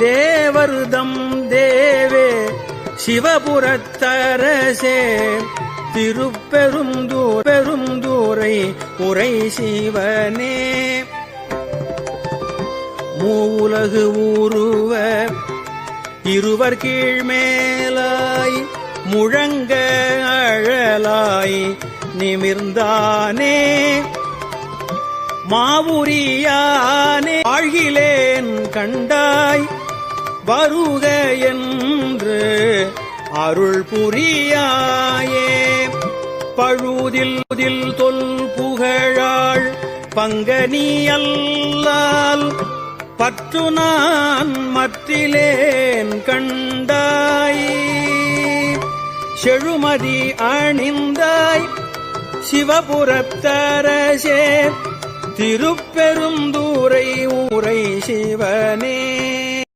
தேவருதம் தேவே சிவபுரத்தரசே. திருப்பெருந்தூர் பெருந்தூரை உரை சிவனே. மூவுலகு ஊருவ இருவர் கீழ்மேலாய் முழங்க அழலாய் நிமிர்ந்தானே. மாவுரியானே ஆழ்கிலேன் கண்டாய் வருக என்று அருள் புரியாயே. பழுதில் தொல் புகழாள் பங்கனி அல்லால். பற்று நான் மற்றிலேன் கண்டாய். செழுமதி அணிந்தாய் சிவபுரத்தரசே. திருப்பெருந்தூரை ஊரை சிவனே.